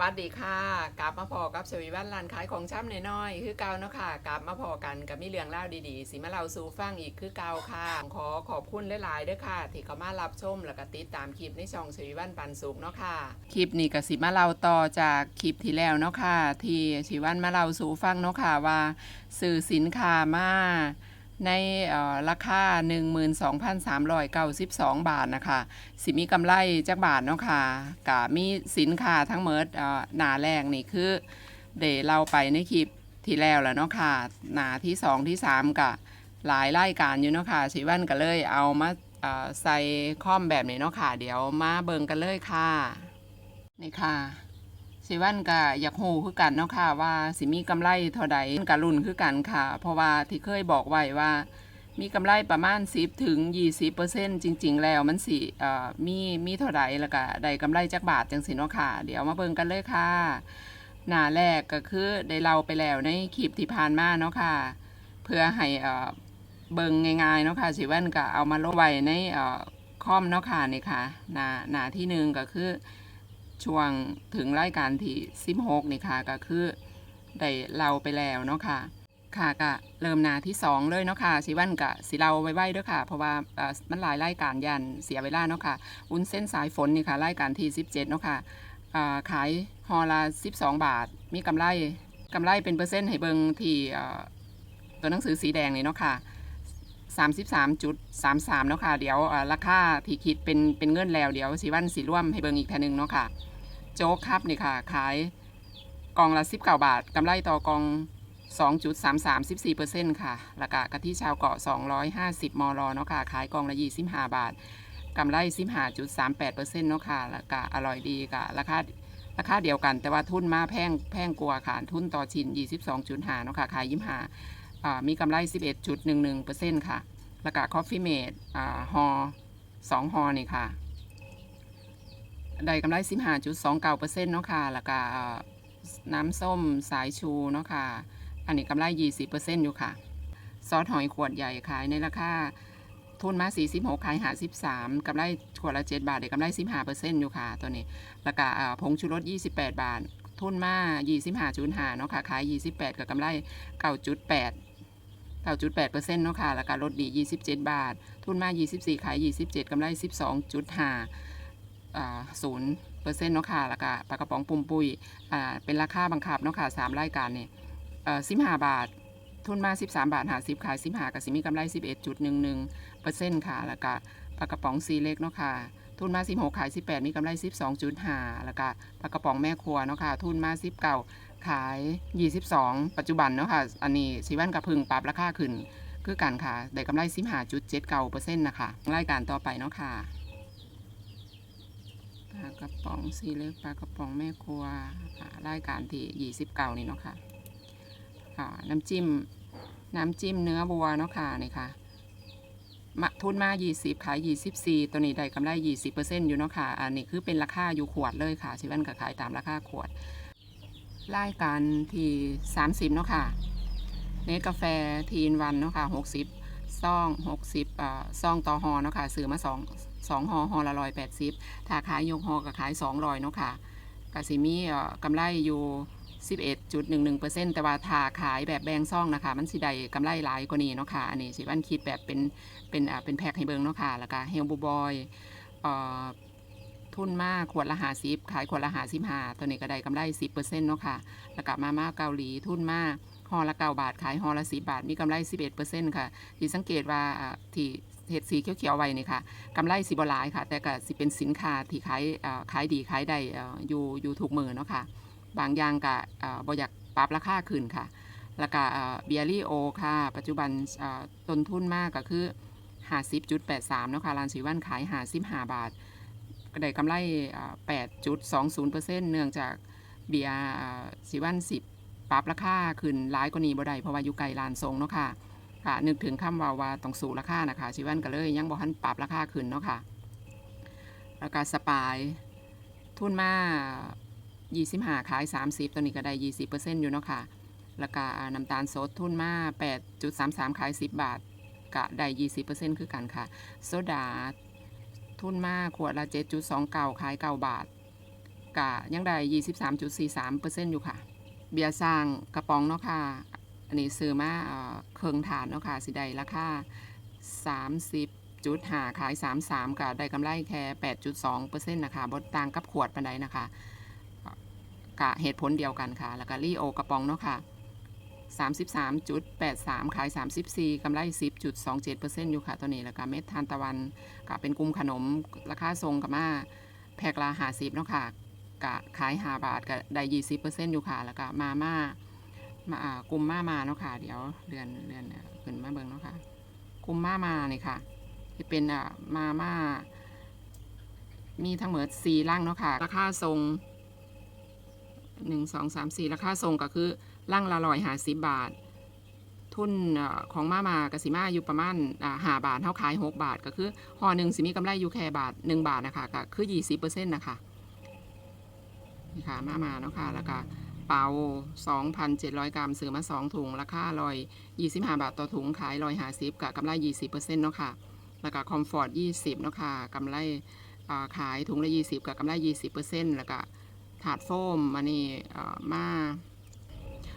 วัสดีค่ะกลับมาพอกับชวีวันร้านขายของช้ำน้อยๆคือเก่าเนาะค่ะกลับมาพอกันกับมีเรื่องเล่าดีๆสิมาเล่าสู่ฟังอีกคือเก่าค่ะขอขอบคุณหลายๆด้วยค่ะ ที่เขามารับชมแล้วก็ติดตามคลิปในช่องชวีวันปันสุกเนาะค่ะคลิปนี้ก็สิมาเล่าต่อจากคลิปที่แล้วเนาะค่ะที่ชวีวันมาเล่าสู่ฟังเนาะค่ะว่าซื้อสินค้ามา ในเอ่อราคา 12,392 บาทนะคะ สิมีกำไรจักบาทเนาะค่ะกะมีสินค้าทั้งหมดหนาแรกนี่คือเดเราไปในคลิปที่แล้วแล้วเนาะค่ะ หนาที่สองที่สามกะหลายรายการอยู่เนาะค่ะสิวันก็เลยเอามาใส่คอมแบบนี้เนาะค่ะ เดี๋ยวมาเบิงกันเลยค่ะ นี่ค่ะ สิวันก็อยากฮู้คือกันเนาะค่ะว่าสิมีกำไรเท่าใดกะรุ่นคือกันค่ะ เพราะว่าที่เคยบอกไว้ว่า มีกำไรประมาณ 10ถึง20%จริง ๆ แล้วมันสิเอ่อมีมีเท่าใดแล้วก็ได้กำไรจักบาทจังสิเนาะค่ะ เดี๋ยวมาเบิ่งกันเลยค่ะ หน้าแรกก็คือได้เล่าไปแล้วในคลิปที่ผ่านมาเนาะค่ะ เพื่อให้เอ่อเบิ่งง่ายๆเนาะค่ะสิวันก็เอามาลงไว้ในเอ่อคอมเนาะค่ะนี่ค่ะ หน้าหน้าที่หนึ่งก็คือ ช่วงถึงรายการที่16นี่ค่ะก็คือได้เล่าไปแล้วเนาะค่ะ ค่ะก็เริ่มนาที่สองเลยเนาะค่ะสิวันกะสิเราไว้ไว้ด้วยค่ะ เพราะว่ามันหลายรายการยันเสียเวลาเนาะค่ะวุ้นเส้นสายฝนนี่ค่ะรายการที่ 17เนาะค่ะขายฮอละ12 บาท มีกำไรกำไรเป็นเปอร์เซ็นต์ให้เบิงที่ตัวหนังสือสีแดงนี่เนาะค่ะ 33.33 เนาะค่ะ เดี๋ยวราคาที่คิดเป็นเป็นเงินแล้วเดี๋ยวสิวันสิร่วมให้เบิงอีกทีหนึงเนาะค่ะ โจ๊กครับนี่ค่ะ ขายกองละ 19 บาทกำไรต่อกล่อง 2.33 14%ค่ะแล้วก็กะทิชาวเกาะ 250 มลเนาะค่ะ ขายกองละ 25 บาทกำไร 15.38%เนาะค่ะแล้วก็อร่อยดีค่ะราคาราคาเดียวกันแต่ว่าทุนมาแพงแพงกว่าค่ะ ทุนต่อชิ้น 22.5 เนาะค่ะ ขาย 25อ่า มีกำไร 11.11%ค่ะแล้วก็ Coffee Mate อ่าฮอ2ฮอนี่ค่ะ ได้กำไร 15.29%เนาะค่ะ แล้วก็น้ำส้มสายชูเนาะค่ะ อันนี้กำไร 20%อยู่ค่ะ ซอสหอยขวดใหญ่ขายในราคาทุนมา 46 ขาย53กำไรขวดละ 7 บาทได้กำไร 15%อยู่ค่ะ ตัวนี้ แล้วก็อ่าผงชูรส 28 บาท ทุนมา 25.5เนาะค่ะ ขาย 28 กับกำไร 9.8 9.8%เนาะค่ะแล้วก็ลดดี 27 บาท ทุนมา 24 ขาย 27กำไร 12.5อ่า0เปอร์เซ็นต์เนาะค่ะแล้วก็ปลากระป๋องปุ่มปุยอ่าเป็นราคาบังคับเนาะค่ะสามรายการเนี่เอ่อสิบห้าบาท ทุนมา 13 บาทหาสิบขายสิบหากับสิมีกำไร 11.11เปอร์เซ็นต์ค่ะแล้วก็ปลากระป๋องซีเล็กเนาะค่ะ ทุนมา 16 ขาย 18 มีกำไร 12.5 แล้วก็ปลากระป๋องแม่ครัวเนาะค่ะ ทุนมา 19 ขาย 22 ปัจจุบันเนาะค่ะ อันนี้สิวันกับพึ่งปรับราคาขึ้น คือกันค่ะ ได้กำไร 15.79เปอร์เซ็นต์นะคะรายการต่อไปเนาะค่ะ ปลากระป๋องซีเล็กปลากระป๋องแม่ครัวรายการที่29 นี่เนาะค่ะค่ะน้ำจิ้ม น้ำจิ้มเนื้อบัวเนาะค่ะนี่ค่ะ มาทุนมา 20 ขาย 24 ตัวนี้ได้กำไร 20%อยู่เนาะค่ะ อันนี้คือเป็นราคาอยู่ขวดเลยค่ะชิวันก็ขายตามราคาขวด รายการที่ 30 เนาะค่ะ เนสกาแฟทีนวันเนาะค่ะ 60 ซอง 60อ่าซองต่อหอเนาะค่ะ ซื้อมา 2 2หอหอละ180 ถ้าขายยกหอก็ขาย 200 เนาะค่ะกสิมีเอ่อกำไรอยู่ 11.11%แต่ว่าถ้าขายแบบแบ่งซ่องนะคะ มันสิได้กำไรหลายกว่านี้เนาะค่ะ อันนี้สิวันคิดแบบเป็นเป็นอ่าเป็นแพ็คให้เบิงเนาะค่ะ แล้วก็เฮลบูบอยเอ่อทุนมากขวดละหาสิบขายขวดละหาสิบห้าตัวนี้ก็ได้กำไรสิบเปอร์เซ็นต์เนาะค่ะ แล้วก็มาม่าเกาหลีทุนมากหอละเก้าบาทขายหอละสิบบาท มีกำไรสิบเอ็ดเปอร์เซ็นต์ค่ะ ที่สังเกตว่าอ่าที่เห็ดสีเขียวๆไว้นี่ค่ะกำไรสิบหลายค่ะ แต่ก็สิเป็นสินค้าที่ขายอ่าขายดีขายได้อ่าอยู่อยู่ถูกมือเนาะค่ะ บางอย่างก็เอ่อบ่อยากปรับราคาขึ้นค่ะ แล้วก็เบียรี่โอค่ะ ปัจจุบันต้นทุนมากก็คือ50.83เนาะค่ะร้านสีวันขาย55บาทก็ได้กำไรเอ่อ8.20%เนื่องจากเบียร์เอ่อสีวันสิบปรับราคาขึ้นหลายกว่านี้บ่ได้เพราะว่าอยู่ไกลร้านทรงเนาะค่ะค่ะนึกถึงคำว่าว่าต้องสูราคานะคะสีวันก็เลยยังบ่ทันปรับราคาขึ้นเนาะค่ะแล้วก็สปาย ทุนมา 25 ขาย 30 ตัวนี้ก็ได้ 20%อยู่เนาะค่ะ แล้วก็น้ำตาลสดทุนมา 8.33 ขาย 10 บาทก็ได้ 20%คือกันค่ะ โซดาทุนมาขวดละ 7.29 ขาย 9 บาทกะยังได้ 23.43%อยู่ค่ะ เบียร์สร้างกระป๋องเนาะค่ะ อันนี้ซื้อมาเออครื่องฐานเนาะค่ะ สิได้ราคา30จุดหาขาย 33 ก็ได้กำไรแค่ 8.2%นะคะบดต่างกับขวดปันไดนะคะ กะเหตุผลเดียวกันค่ะ แล้วก็รีโอกระป๋องเนาะค่ะ33.83 ขาย 34กำไร 10.27%อยู่ค่ะตัวนี้ แล้วก็เม็ดทานตะวันก็เป็นกลุ่มขนม ราคาทรงกับมาแพกละ50เนาะค่ะ กะขาย5บาทก็ได้20%อร์เซ็นต์อยู่ค่ะ แล้วก็มาม่า มาอ่ากลุ่มมามาเนาะค่ะ เดี๋ยวเดือนเดือนเอ่อขึ้นมาเบิ่งเนาะค่ะ กลุ่มมามานี่ค่ะที่เป็นอ่ามาม่า มีทั้งหมด4ร่างเนาะค่ะ ราคาทรง 1 2 3 4ราคาทรงก็คือร่างละร้อยหาสิบบาท ทุนเอ่อของมามากสิมาอยู่ประมาณอ่าหาบาทเท่าขาย6บาท ก็คือห่อหนึ่งสิมีกำไรอยู่แค่บาท1บาทนะคะก็คือ20%นต์นะคะนี่ค่ะมามาเนาะค่ะแล้วก็เปา2,700 กรัมซื้อมา 2 ถุง ราคาร้อย25 บาทต่อถุง ขายร้อยหาสิบกับกำไร 20%เนาะค่ะ แล้วก็คอมฟอร์ต 20 เนาะค่ะกำไรขายถุงละ 20 กับกำไร 20%แล้วก็ ถาดโฟมอันนี้มา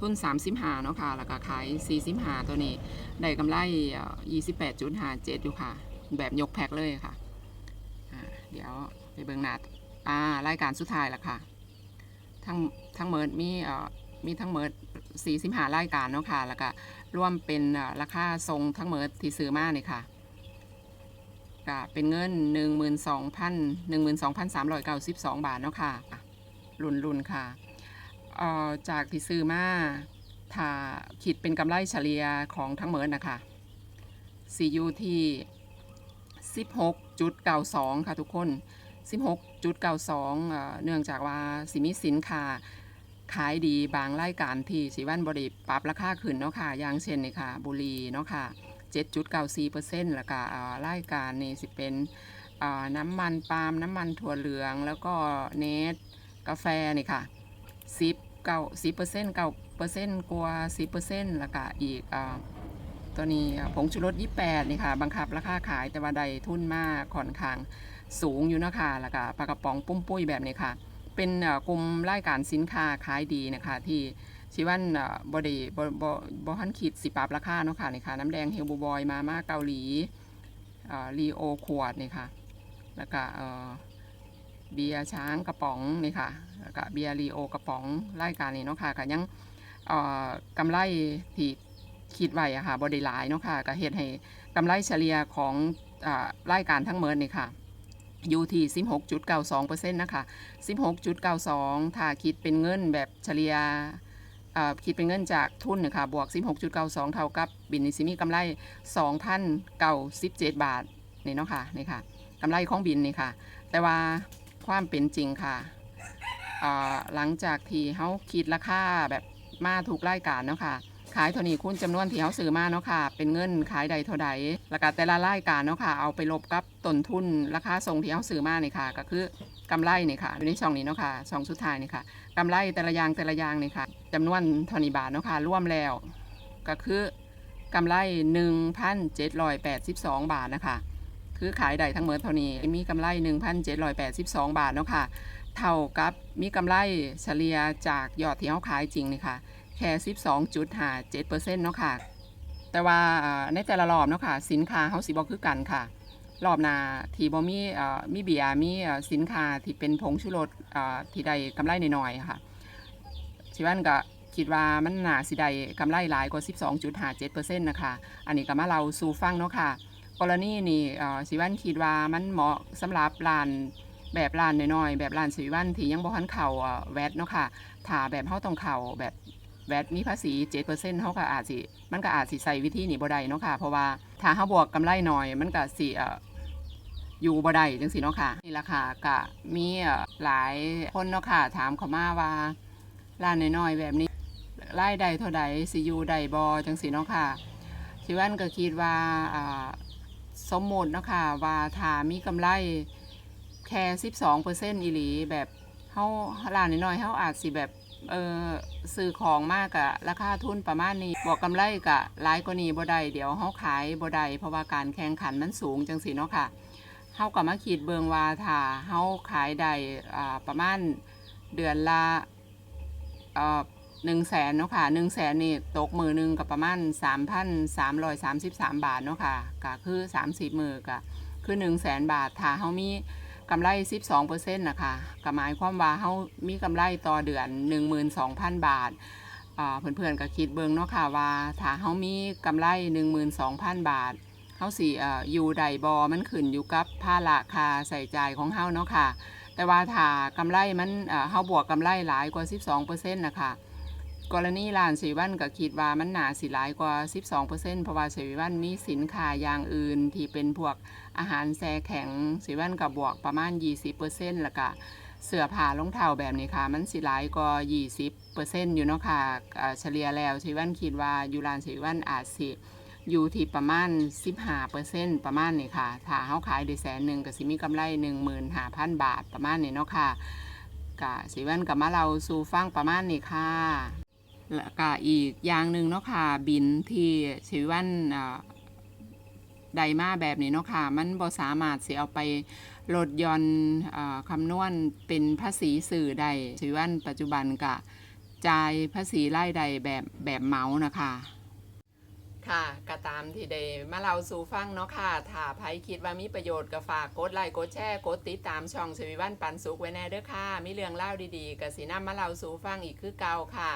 ทุน35เนาะค่ะ แล้วก็ขาย45ตัวนี้ ได้กำไรเอ่อ28.57อยู่ค่ะ แบบยกแพ็คเลยค่ะ เดี๋ยวไปเบิ่งหน้าอ่ารายการสุดท้ายละค่ะ ทั้งทั้งเมิดมีเอ่อมีทั้งเมิด45รายการเนาะค่ะ แล้วก็ร่วมเป็นราคาทรงทั้งเมิดที่ซื้อมาเนี่ยค่ะก็เป็นเงิน 12,000 12,392 บาทเนาะค่ะ รุนรุนๆค่ะเอ่อจากที่ซื้อมาถ้าคิดเป็นกำไรเฉลี่ยของทั้งเมิดนะคะ CU ที่16.92 ค่ะทุกคน 16.92เอ่อเนื่องจากว่าสิมีสินค้าขายดีบางรายการที่สิวันบริปรับราคาขึ้นเนาะค่ะ อย่างเช่นนี่ค่ะ บุรีเนาะค่ะ 7.94%แล้วก็อ่ารายการนี่สิเป็นน้ำมันปาล์มน้ำมันถั่วเหลือง แล้วก็เนท กาแฟนี่ค่ะ10เก้า10เปอร์เซ็นต์เก้าเปอร์เซ็นต์กว่า10เปอร์เซ็นต์ล้วก็อีกอ่าตัวนี้ผงชูรส28นี่ค่ะ บังคับราคาขายแต่ว่าใดทุนมากค่อนข้างสูงอยู่นะคะล้วก็ปลากระป๋องปุ้มปุ้ยแบบนี้ค่ะ เป็นกลุ่มรายการสินค้าขายดีนะคะ ที่ชิวันเอ่อบไดีบอบอบฮันคิดสิปรับราคาเนาะค่ะนี่ค่ะ น้ำแดงเฮลบูบอยมาม่าเกาหลีรีโอขวดนี่ค่ะ แล้วก็ เบียร์ช้างกระป๋องนี่ค่ะแล้วก็เบียร์รีโอกระป๋องรายการนี้เนาะค่ะก็ยังเอ่อกำไรที่คิดไว้อะค่ะบไดีหลายเนาะค่ะก็เฮ็ดให้กำไรเฉลี่ยของอ่ารายการทั้งเมิดนี่ค่ะอยู่ที่ 16.92%นะคะ 16.92 ถ้าคิดเป็นเงินแบบเฉลี่ยคิดเป็นเงินจากทุนนะคะบวก 16.92 เท่ากับบินนิซิมีกำไร 2,097 บาทนี่เนาะค่ะนี่ค่ะกำไรของบินนี่ค่ะ แต่ว่า ความเป็นจริงค่ะหลังจากที่เขาคิดราคาแบบมาถูกรายการเนาะค่ะ ขายเท่านี้คูณจำนวนที่เขาซื้อมาเนาะค่ะ เป็นเงินขายใดเท่าใดแล้วก็แต่ละรายการเนาะค่ะ เอาไปลบกับต้นทุนราคาส่งที่เขาซื้อมานี่ค่ะ ก็คือกำไรนี่ค่ะอยู่ในช่องนี้เนาะค่ะช่องสุดท้ายนี่ค่ะกำไรแต่ละอย่างแต่ละอย่างนี่ค่ะจำนวนเท่านี้บาทเนาะค่ะร่วมแล้ว ก็คือกำไร 1,782 บาทนะคะ คือขายได้ทั้งหมดเท่านี้ มีกำไร 1,782 บาทเนาะค่ะ เท่ากับมีกำไรเฉลี่ยจากยอดที่เขาขายจริงนี่ค่ะ แค่ 12.57%เนาะค่ะ แต่ว่าในแต่ละรอบเนาะค่ะ สินค้าเขาสิบ่คือกันค่ะ รอบนาทีบ่มีมีเบียมีสินค้าที่เป็นผงชูรสเอ่อที่ได้กำไรน้อยๆค่ะชิวันก็คิดว่ามันน่าสิได้กำไรหลายกว่า 12.57%นะคะ อันนี้ก็มาเราสู่ฟังเนาะค่ะ กรณีนี่สิวันคิดว่ามันเหมาะสำหรับร้านแบบร้านน้อยๆแบบร้านสิวันที่ยังบ่ทันเข้าแวตเนาะค่ะถ้าแบบเฮาต้องเข้าแบบแวตมีภาษี7%เฮาก็อาจสิมันก็อาจสิใส่วิธีนี้บ่ได้เนาะค่ะ เพราะว่าถ้าเฮาบวกกำไรน้อย มันก็สิอยู่บ่ได้จังซี่เนาะค่ะนี่ละค่ะก็มีหลายคนเนาะค่ะ ถามเข้ามาว่าร้านน้อยๆแบบนี้รายได้เท่าใดสิอยู่ได้บ่จังซี่เนาะค่ะสิวันก็คิดว่าอ่า สมมุตินะคะว่าถ้ามีกำไรแค่12%อีหลีแบบเฮาร้านน้อยๆเฮาอาจสิแบบเออซื้อของมากอะราคาทุนประมาณนี้บวกกำไรกะหลายกว่านี้บ่ได้เดี๋ยวเฮาขายบ่ได้เพราะว่าการแข่งขันมันสูงจังซี่เนาะค่ะเฮาก็มาคิดเบิ่งว่าถ้าเฮาขายได้อ่าประมาณเดือนละอ่อ หนึ่งแสนเนาะค่ะหนึ่งแสนนี่ตกมือหนึ่งกับประมาณสามพันสามร้อยสามสิบสามบาทเนาะค่ะก็คือสามสิบมือก็คือหนึ่งแสนบาทถ้าเฮามีกำไรสิบสองเปอร์เซ็นต์นะคะก็หมายความว่าเฮามีกำไรต่อเดือนหนึ่งหมื่นสองพันบาทอ่าเพื่อนๆก็คิดเบิ่งเนาะค่ะว่าถ้าเฮามีกำไรหนึ่งหมื่นสองพันบาทเฮาสิเอ่อยู่ใดบอมันขึ้นอยู่กับภาระค่าใส่จ่ายของเฮาเนาะค่ะ แต่ว่าถ้ากำไรมันเอ่อเฮาบวกกำไรหลายกว่า 12%นะคะ กรณีร้านสีวันก็คิดว่ามันหนาสิหลายกว่า 12%เพราะว่าสีวันมีสินค้าอย่างอื่นที่เป็นพวกอาหารแช่แข็งสีวันก็บวกประมาณ 20%แล้วก็เสื้อผ้ารองเท้าแบบนี้ค่ะ มันสิหลายกว่า20%อยู่เนาะค่ะเฉลี่ยแล้วสีวันคิดว่าอยู่ร้านสีวันอาจสิอยู่ที่ประมาณ 15%ประมาณนี้ค่ะ ถ้าเฮาขายได้แสนหนึ่งก็สิมีกำไร 15,000 บาทประมาณนี้เนาะค่ะกะสิวันกับมาเราสู่ฟังประมาณนี้ค่ะ แล้วก็อีกอย่างหนึ่งเนาะค่ะบินที่ชีวันอ่าไดมาแบบนี้เนาะค่ะ มันบ่สามารถสิเอาไปลดย่อนอคำนวณเป็นภาษีสื่อได้สิวันปัจจุบันกะจ่ายภาษีรายใดแบบแบบเมาส์นะคะ ค่ะก็ตามที่ได้มาเล่าสู่ฟังเนาะค่ะถ้าใครคิดว่ามีประโยชน์ก็ฝากกดไลค์กดแชร์กดติดตามช่องชวิวันปันสุขไว้แน่เด้อค่ะ มีเรื่องเล่าดีๆก็สีน้ำมาเล่าสู่ฟังอีกคือเก่าค่ะ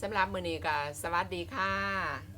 สำหรับมื้อนี้ก็สวัสดีค่ะ